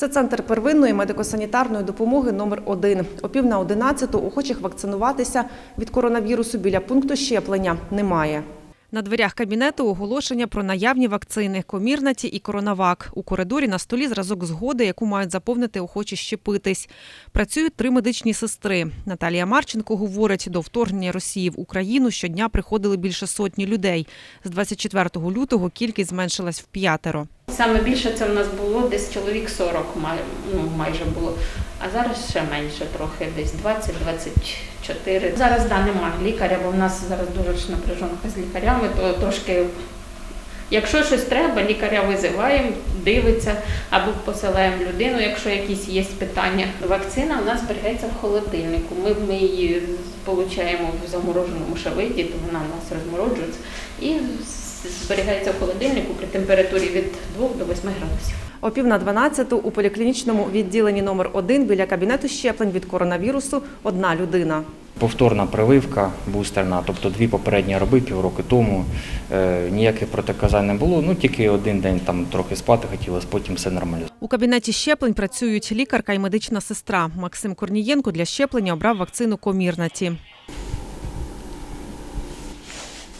Це центр первинної медико-санітарної допомоги номер 1 О пів на одинадцяту охочих вакцинуватися від коронавірусу біля пункту щеплення немає. На дверях кабінету оголошення про наявні вакцини Комірнаті і Коронавак. У коридорі на столі зразок згоди, яку мають заповнити охочі щепитись. Працюють три медичні сестри. Наталія Марченко говорить, до вторгнення Росії в Україну щодня приходили більше сотні людей. З 24 лютого кількість зменшилась в п'ятеро. Саме більше це в нас було десь чоловік 40 май, ну, майже було. А зараз ще менше трохи, десь 20-24. Зараз да, немає лікаря, бо в нас зараз дуже ж напряжонка з лікарями, то трошки. Якщо щось треба, лікаря визиваємо, дивиться або посилаємо людину, якщо якісь є питання. Вакцина у нас зберігається в холодильнику. Ми, ми її отримуємо в замороженому шавиді, то вона у нас розмороджується і зберігається в холодильнику при температурі від 2 до 8 градусів. О пів на дванадцяту у поліклінічному відділенні номер 1 біля кабінету щеплень від коронавірусу одна людина. Повторна прививка бустерна, тобто дві попередні роби півроку тому. Е, ніяких протиказань не було, ну тільки один день там трохи спати хотілося, потім все нормально. У кабінеті щеплень працюють лікарка і медична сестра. Максим Корнієнко для щеплення обрав вакцину Комірнаті.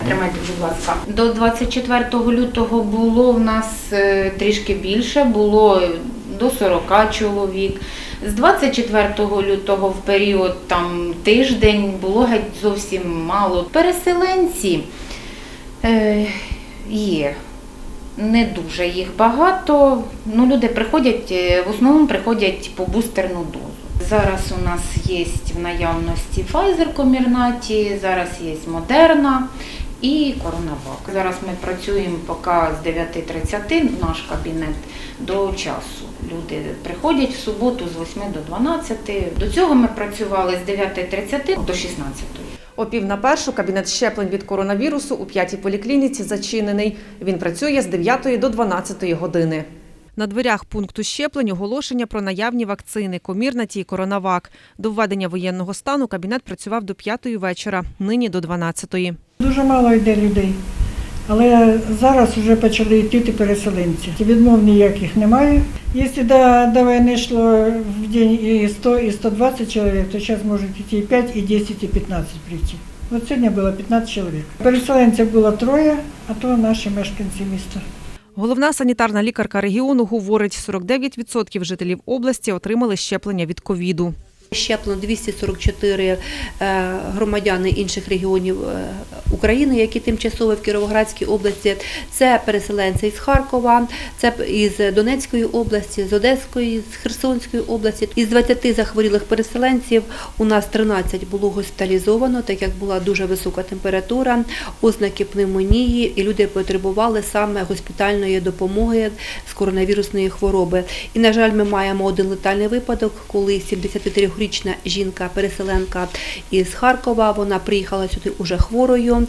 Тримайте, будь ласка. До 24 лютого було в нас е, трішки більше, було до 40 чоловік. З 24 лютого в період там тиждень було геть зовсім мало. Переселенці е, є. Не дуже їх багато. Ну, люди приходять, е, в основному приходять по бустерну дозу. Зараз у нас є в наявності Pfizer Комірнаті, зараз є Модерна і Коронавак. Зараз ми працюємо поки з 9.30 в наш кабінет до часу. Люди приходять в суботу з 8 до 12. До цього ми працювали з 9.30 до 16. О пів на першу кабінет щеплень від коронавірусу у п'ятій поліклініці зачинений. Він працює з 9 до 12 години. На дверях пункту щеплень оголошення про наявні вакцини Комірнаті і Коронавак. До введення воєнного стану кабінет працював до 5 вечора, нині до 12. Дуже мало йде людей. Але зараз вже почали йти переселенці. Відмов ніяких немає. Якщо до, до війни йшло в день і 100, і 120 чоловік, то зараз можуть йти і 5, і 10, і 15 прийти. От сьогодні було 15 чоловік. Переселенців було троє, а то наші мешканці міста. Головна санітарна лікарка регіону говорить, 49% жителів області отримали щеплення від ковіду. Щеплено 244 е, громадяни інших регіонів е, України, які тимчасово в Кіровоградській області. Це переселенці із Харкова, це із Донецької області, з Одеської, з Херсонської області. Із 20 захворілих переселенців у нас 13 було госпіталізовано, так як була дуже висока температура, ознаки пневмонії, і люди потребували саме госпітальної допомоги з коронавірусної хвороби. І, на жаль, ми маємо один летальний випадок, коли 73-річна жінка-переселенка із Харкова, вона приїхала сюди уже хворою,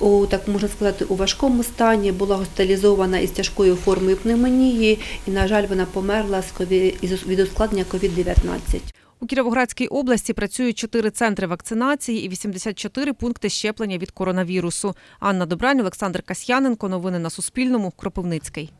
у, так можна сказати, у важкому стані, була госпіталізована із тяжкою формою пневмонії, і, на жаль, вона померла від ускладнення COVID-19. У Кіровоградській області працюють 4 центри вакцинації і 84 пункти щеплення від коронавірусу. Анна Добрань, Олександр Касьяненко. Новини на Суспільному. Кропивницький.